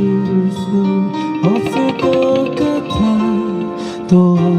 다시 부를 수 없을 것 같아 또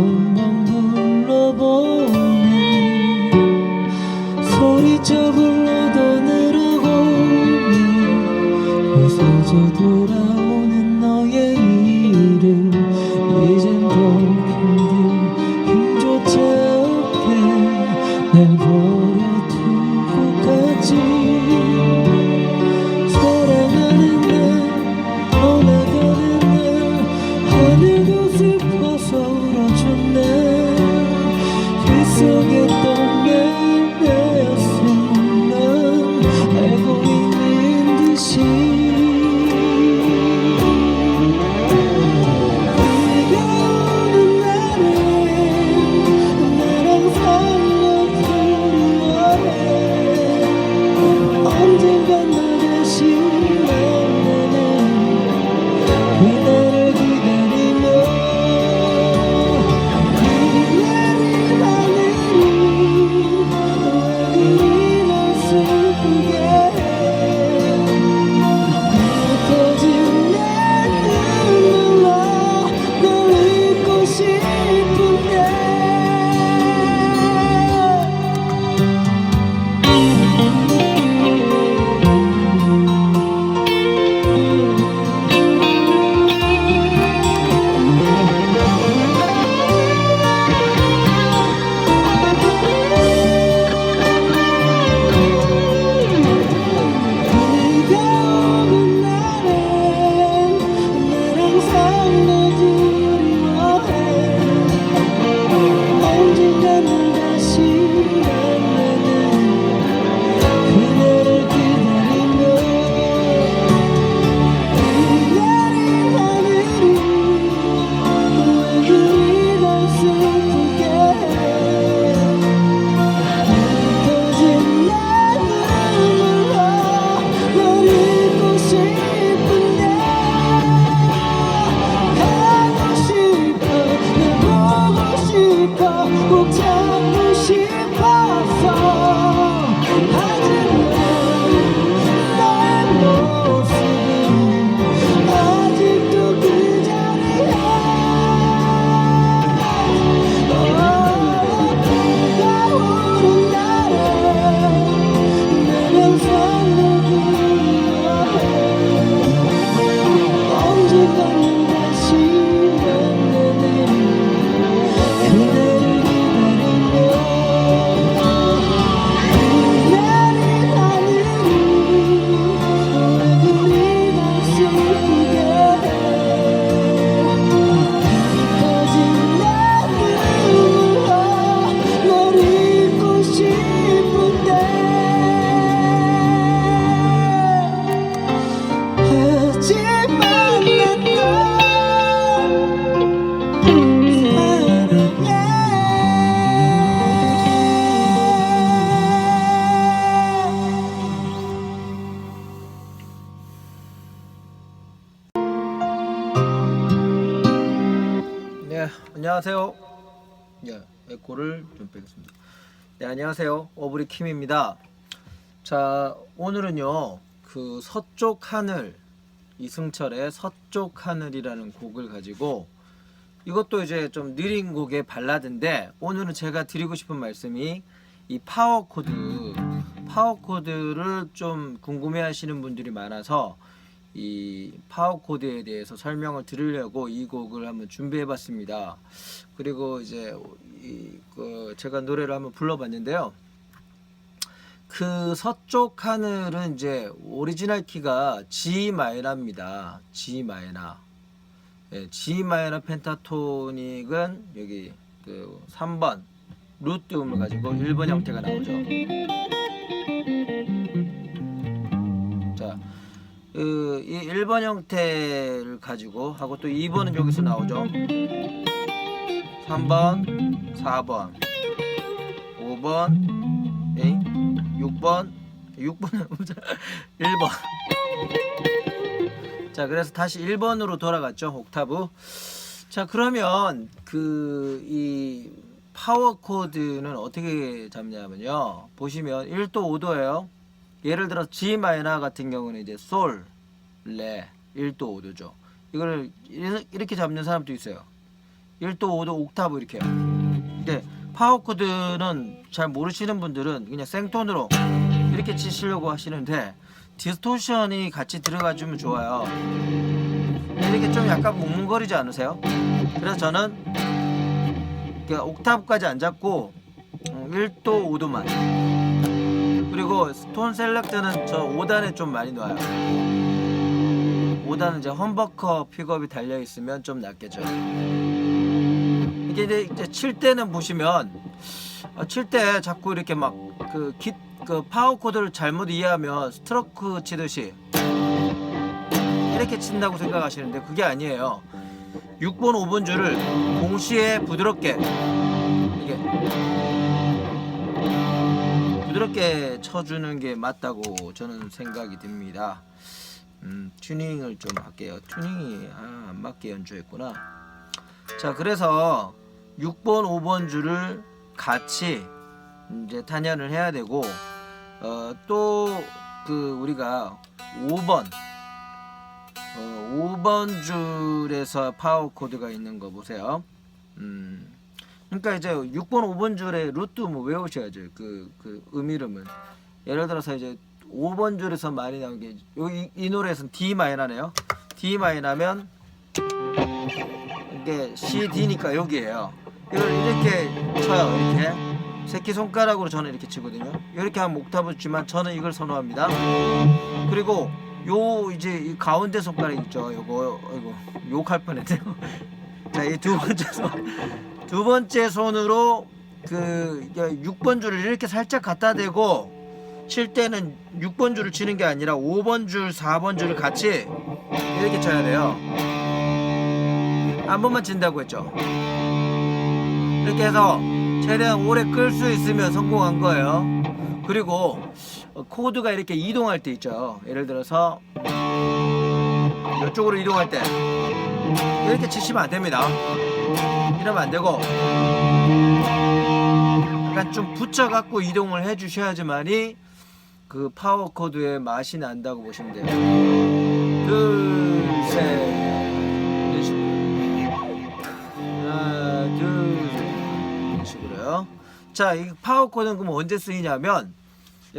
안녕하세요. 예, 에코를 좀 빼겠습니다. 네, 안녕하세요. 오브리 킴입니다. 자, 오늘은요, 그 서쪽 하늘, 이승철의 서쪽 하늘이라는 곡을 가지고 이것도 이제 좀 느린 곡의 발라드인데 오늘은 제가 드리고 싶은 말씀이 이 파워 코드, 파워 코드를 좀 궁금해 하시는 분들이 많아서 이 파워 코드에 대해서 설명을 드리려고 이 곡을 한번 준비해 봤습니다. 그리고 이제 이, 그 제가 노래를 한번 불러봤는데요. 그 서쪽 하늘은 이제 오리지널 키가 G 마이너입니다. G 마이너. 예, G 마이너 펜타토닉은 여기 그 3번 루트 음을 가지고 1번 형태가 나오죠. 그, 이 1번 형태를 가지고 하고 또 2번은 여기서 나오죠. 3번, 4번, 5번, 에 6번, 6번은 1번. 자, 그래서 다시 1번으로 돌아갔죠. 옥타브. 자 그러면 그 이 파워 코드는 어떻게 잡냐면요 보시면 1도 5도예요 예를 들어 G 마이너 같은 경우는 이제 솔, 레 1도 5도죠. 이거를 이렇- 이렇게 잡는 사람도 있어요. 1도 5도 옥타브 이렇게 근데 파워 코드는 잘 모르시는 분들은 그냥 생톤으로 이렇게 치시려고 하시는데 디스토션이 같이 들어가 주면 좋아요. 이렇게 좀 약간 뭉뭉거리지 않으세요? 그래서 저는 그 옥타브까지 안 잡고 어, 1도 5도만. 그리고 스톤 셀렉트는 저 5단에 좀 많이 놔요 5단은 이제 험버커 픽업이 달려 있으면 좀 낫겠죠 이게 이제, 이제 칠 때는 보시면 어, 칠때 자꾸 이렇게 막그 깃, 그 파워 코드를 잘못 이해하면 스트로크 치듯이 이렇게 친다고 생각하시는데 그게 아니에요. 6번, 5번 줄을 동시에 부드럽게 이게 부드럽게 쳐주는 게 맞다고 저는 생각이 듭니다. 음, 튜닝을 좀 할게요. 튜닝이 아, 안 맞게 연주했구나. 자, 그래서 6번, 5번 줄을 같이 이제 단연을 해야 되고 어, 또 그 우리가 5번 어, 5번 줄에서 파워 코드가 있는 거 보세요. 음. 그러니까 이제 6번, 5번 줄에 루트 뭐 외우셔야죠. 그, 그 음이름은. 예를 들어서 이제 5번 줄에서 많이 나온 게 여기 이 노래에서는 D 마이너네요. D 마이너면 이게 C, D니까 여기에요. 이걸 이렇게 쳐요. 이렇게. 새끼 손가락으로 저는 이렇게 치거든요. 이렇게 하면 옥타브 주지만 저는 이걸 선호합니다. 그리고 요 이제 이 가운데 손가락 있죠. 요거 이거 욕할 뻔했네요. 자, 이 두 번째 손, 두 번째 손으로 그 6번 줄을 이렇게 살짝 갖다 대고 칠 때는 6번 줄을 치는 게 아니라 5번 줄, 4번 줄을 같이 이렇게 쳐야 돼요. 한 번만 친다고 했죠. 이렇게 해서 최대한 오래 끌 수 있으면 성공한 거예요. 그리고 어, 코드가 이렇게 이동할 때 있죠. 예를 들어서 이쪽으로 이동할 때 이렇게 치시면 안 됩니다. 이러면 안 되고 약간 좀 붙여갖고 이동을 해주셔야지만이 그 파워 코드의 맛이 난다고 보시면 돼요. 둘, 셋, 이런 식으로. 하나, 둘, 이런 식으로요. 자, 이 파워 코드는 그럼 언제 쓰이냐면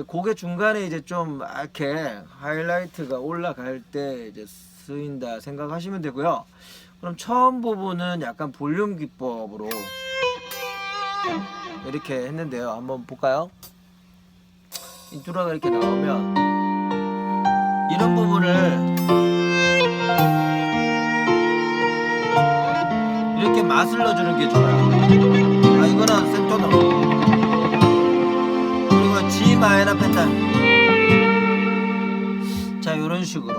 곡의 중간에 이제 좀 이렇게 하이라이트가 올라갈 때 이제 쓰인다 생각하시면 되고요. 그럼 처음 부분은 약간 볼륨 기법으로 이렇게 했는데요. 한번 볼까요? 인트로가 이렇게 나오면 이런 부분을 이렇게 맛을 넣어주는 게 좋아요. 아 이거는 생톤으로. 그리고 G 마이너 패턴. 자 이런 식으로.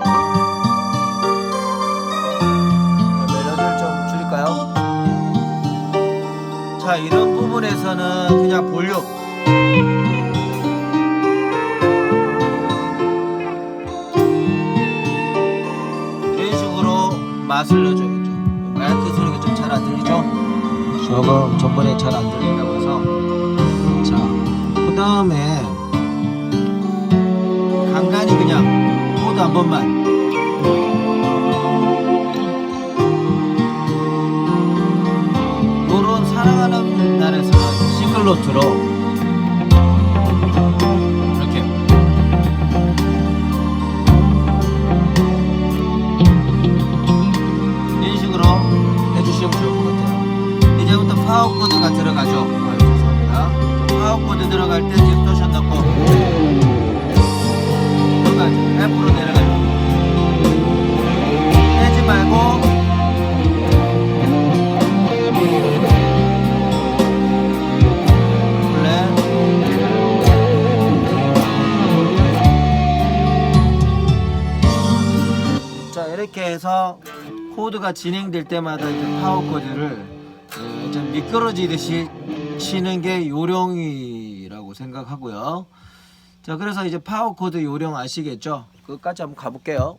멜로디를 좀 줄일까요? 자 이런 부분에서는 그냥 볼륨. 넣어줘야죠. 마이크 소리가 좀 잘 안 들리죠? 조금 전번에 잘 안 들린다고 해서 자, 그 다음에 간간히 그냥 코드 한 번만 요런 사랑하는 날에서는 싱글노트로 해서 코드가 진행될 때마다 이제 파워 코드를 예, 좀 미끄러지듯이 치는 게 요령이라고 생각하고요. 자 그래서 이제 파워 코드 요령 아시겠죠? 끝까지 한번 가볼게요.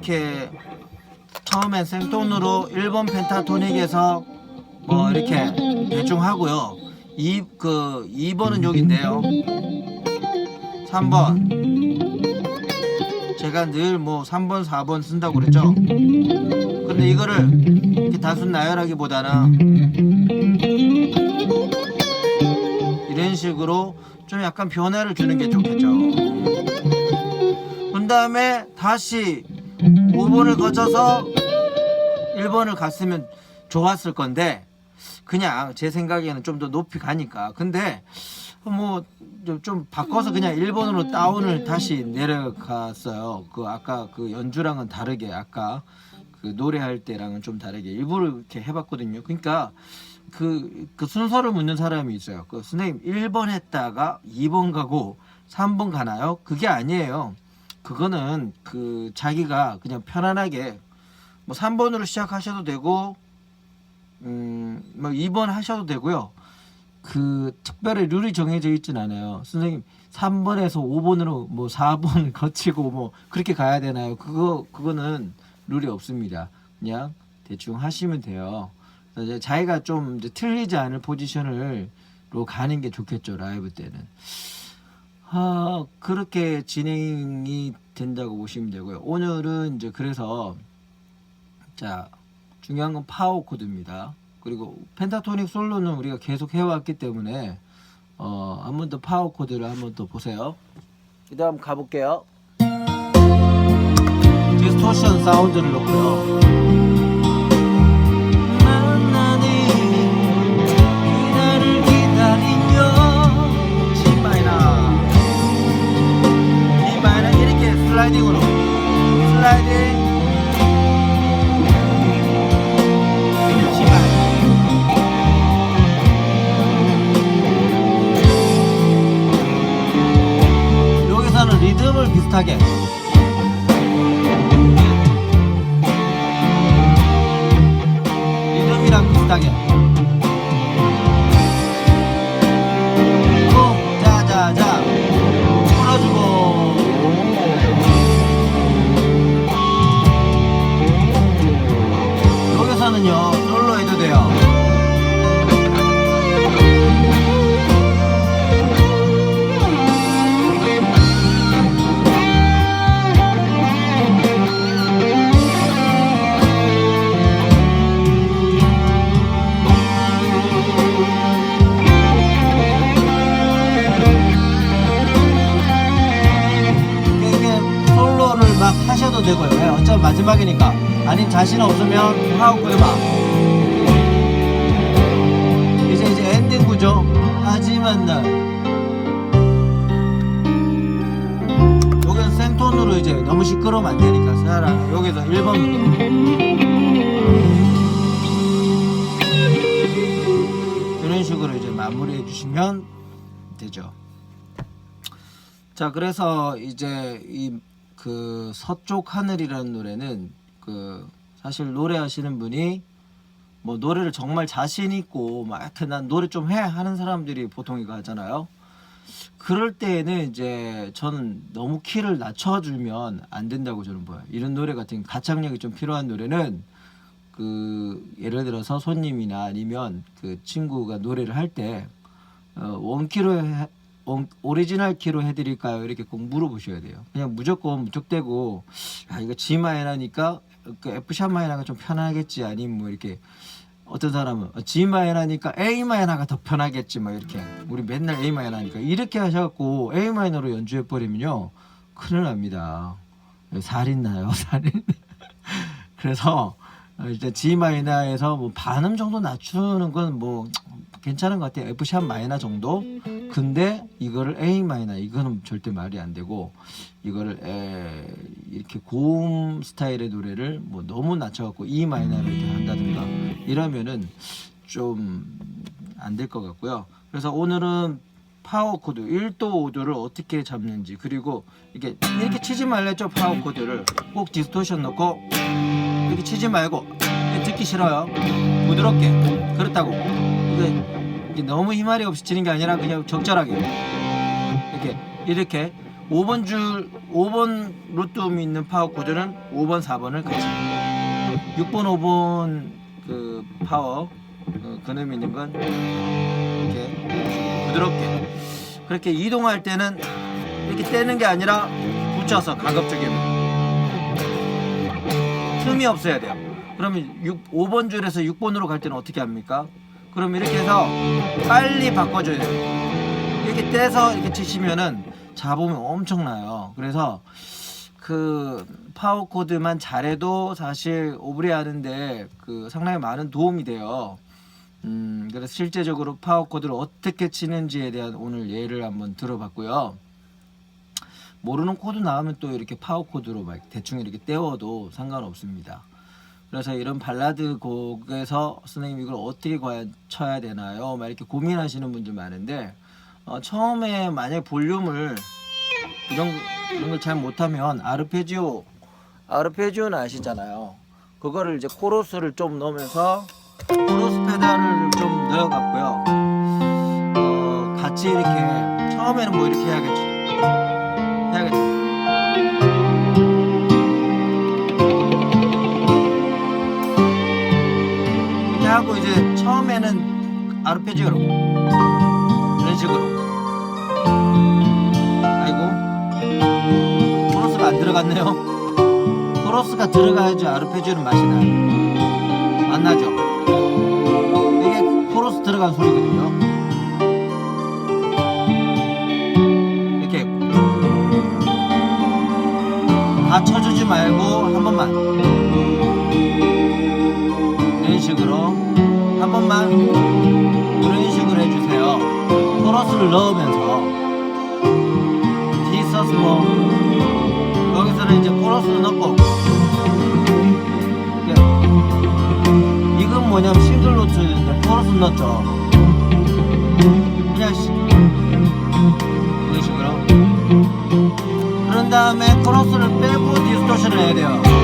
이렇게 처음엔 생톤으로 1번 펜타토닉에서 뭐 이렇게 대충 하고요. 이그 2번은 여기인데요. 3번 제가 늘 뭐 3번, 4번 쓴다고 그랬죠. 근데 이거를 이렇게 단순 나열하기보다는 이런 식으로 좀 약간 변화를 주는 게 좋겠죠. 그 다음에 다시 5번을 거쳐서 1번을 갔으면 좋았을 건데 그냥 제 생각에는 좀 더 높이 가니까 근데 뭐 좀 바꿔서 그냥 1번으로 다운을 다시 내려갔어요. 그 아까 그 연주랑은 다르게 아까 그 노래할 때랑은 좀 다르게 일부러 이렇게 해봤거든요. 그러니까 그, 그 순서를 묻는 사람이 있어요. 그 선생님 1번 했다가 2번 가고 3번 가나요? 그게 아니에요. 그거는 그 자기가 그냥 편안하게 뭐 3번으로 시작하셔도 되고 음뭐 2번 하셔도 되고요. 그 특별히 룰이 정해져 있진 않아요. 선생님 3번에서 5번으로 뭐 4번 거치고 뭐 그렇게 가야 되나요? 그거 그거는 룰이 없습니다. 그냥 대충 하시면 돼요. 이제 자기가 좀 이제 틀리지 않을 포지션을로 가는 게 좋겠죠 라이브 때는. 아 그렇게 진행이 된다고 보시면 되고요. 오늘은 이제 그래서 자 중요한 건 파워 코드입니다. 그리고 펜타토닉 솔로는 우리가 계속 해왔기 때문에 어, 한 번 더 파워 코드를 한 번 더 보세요. 그 다음 가볼게요. 디스토션 사운드를 넣고요. 막 하셔도 되고요. 왜? 어차피 마지막이니까. 아님 자신 없으면 하고 해봐. 이제 이제 엔딩 구조. 하지만 날. 여기는 생톤으로 이제 너무 시끄러우면 안 되니까 사람 여기서 1번 이런 식으로 이제 마무리해 주시면 되죠. 자 그래서 이제 이 그 서쪽 하늘이라는 노래는 그 사실 노래하시는 분이 뭐 노래를 정말 자신 있고 막 이렇게 난 노래 좀 해 하는 사람들이 보통 이거 하잖아요. 그럴 때에는 이제 저는 너무 키를 낮춰주면 안 된다고 저는 봐요. 이런 노래 같은 가창력이 좀 필요한 노래는 그 예를 들어서 손님이나 아니면 그 친구가 노래를 할때 어, 원키로 오리지널 키로 해드릴까요? 이렇게 꼭 물어보셔야 돼요. 그냥 무조건 무턱대고 아 이거 G 마이너니까 그 F 샵 마이너가 좀 편하겠지 아니면 뭐 이렇게 어떤 사람은 어, G 마이너니까 A 마이너가 더 편하겠지 막 이렇게 우리 맨날 A 마이너니까 이렇게 하셔갖고 A 마이너로 연주해 버리면요 큰일 납니다. 살인 나요 살인. 그래서 어, 이제 G 마이너에서 뭐 반음 정도 낮추는 건 뭐 괜찮은 것 같아요. F 샵 마이너 정도. 근데 이거를 A 마이너 이거는 절대 말이 안 되고 이거를 에, 이렇게 고음 스타일의 노래를 뭐 너무 낮춰갖고 E 마이너를 한다든가 이러면은 좀 안 될 것 같고요. 그래서 오늘은 파워 코드 1도 5도를 어떻게 잡는지 그리고 이게 이렇게 치지 말랬죠? 파워 코드를. 꼭 디스토션 넣고 이렇게 치지 말고 듣기 싫어요. 부드럽게. 그렇다고. 이게, 이게 너무 힘알이 없이 치는 게 아니라 그냥 적절하게 이렇게 이렇게 5번 줄 5번 루트움이 있는 파워 코드는 5번 4번을 같이 6번 5번 그 파워 어, 근음 있는 건 이렇게 부드럽게 그렇게 이동할 때는 이렇게 떼는 게 아니라 붙여서 가급적이면 틈이 없어야 돼요. 그러면 6, 5번 줄에서 6번으로 갈 때는 어떻게 합니까? 그럼 이렇게 해서 빨리 바꿔줘야 돼요. 이렇게 떼서 이렇게 치시면은 잡음이 엄청나요. 그래서 그 파워 코드만 잘해도 사실 오브레 하는데 그 상당히 많은 도움이 돼요. 음, 그래서 실제적으로 파워 코드를 어떻게 치는지에 대한 오늘 예를 한번 들어봤고요. 모르는 코드 나오면 또 이렇게 파워 코드로 막 대충 이렇게 떼워도 상관없습니다. 그래서 이런 발라드 곡에서 선생님 이걸 어떻게 과연 쳐야 되나요? 막 이렇게 고민하시는 분들 많은데 어, 처음에 만약 볼륨을 이런 이런 걸 잘 못하면 아르페지오 아르페지오는 아시잖아요. 그거를 이제 코러스를 좀 넣으면서 코러스 페달을 좀 넣어갖고요. 어, 같이 이렇게 처음에는 뭐 이렇게 해야겠죠. 하고 이제 처음에는 아르페지오로 이런 식으로. 아이고 코러스가 안 들어갔네요. 코러스가 들어가야지 아르페지오는 맛이 나요. 안 나죠? 이게 코러스 들어간 소리거든요. 이렇게 다 쳐주지 말고 한 번만 식으로 한 번만 이런 식으로 해주세요. 코러스를 넣으면서 디서스 뭐 여기서는 이제 코러스를 넣고 이건 뭐냐면 싱글 노트인데 코러스 넣었죠. 그냥 시- 이런 식으로. 그런 다음에 코러스를 빼고 디스토션을 해야 돼요.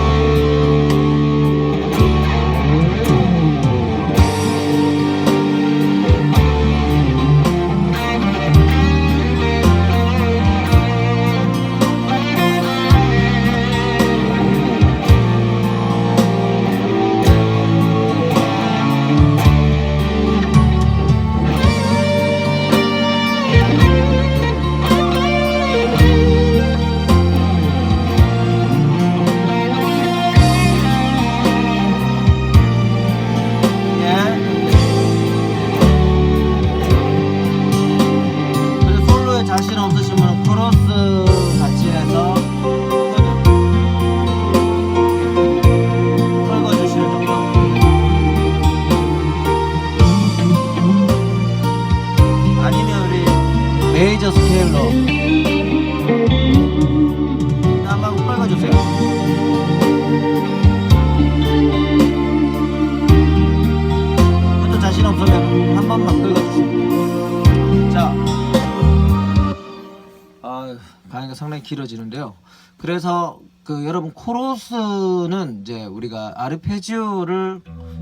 길어지는데요. 그래서 그 여러분 코러스는 이제 우리가 아르페지오를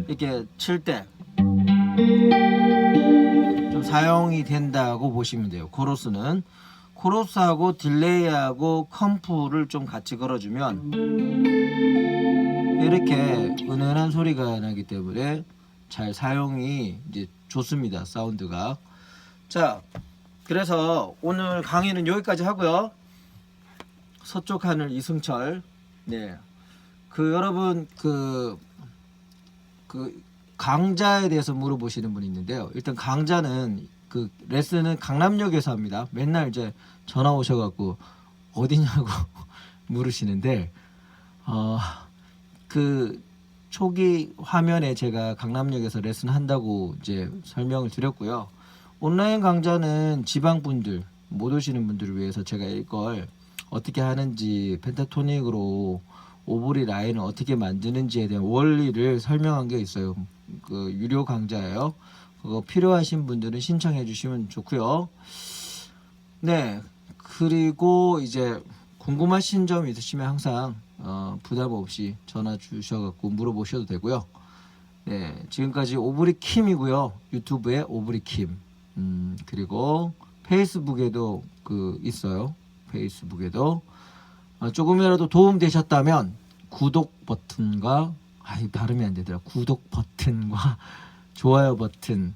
이렇게 칠 때 좀 사용이 된다고 보시면 돼요. 코러스는 코러스하고 딜레이하고 컴프를 좀 같이 걸어주면 이렇게 은은한 소리가 나기 때문에 잘 사용이 이제 좋습니다. 사운드가. 자, 그래서 오늘 강의는 여기까지 하고요. 서쪽 하늘 이승철. 네. 그 여러분 그, 그 강자에 대해서 물어보시는 분이 있는데요. 일단 강자는 그 레슨은 강남역에서 합니다. 맨날 이제 전화 오셔갖고 어디냐고 물으시는데 어, 그 초기 화면에 제가 강남역에서 레슨 한다고 이제 설명을 드렸고요. 온라인 강좌는 지방 분들 못 오시는 분들을 위해서 제가 이걸 어떻게 하는지 펜타토닉으로 오브리 라인을 어떻게 만드는지에 대한 원리를 설명한 게 있어요. 그 유료 강좌예요. 그거 필요하신 분들은 신청해 주시면 좋고요. 네. 그리고 이제 궁금하신 점 있으시면 항상 어, 부담 없이 전화 주셔갖고 물어보셔도 되고요. 네, 지금까지 오브리 킴이고요. 유튜브에 오브리 킴. 음, 그리고 페이스북에도 그 있어요. 페이스북에도 어, 조금이라도 도움 되셨다면 구독 버튼과 아이 발음이 안 되더라 구독 버튼과 좋아요 버튼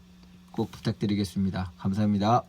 꼭 부탁드리겠습니다 감사합니다.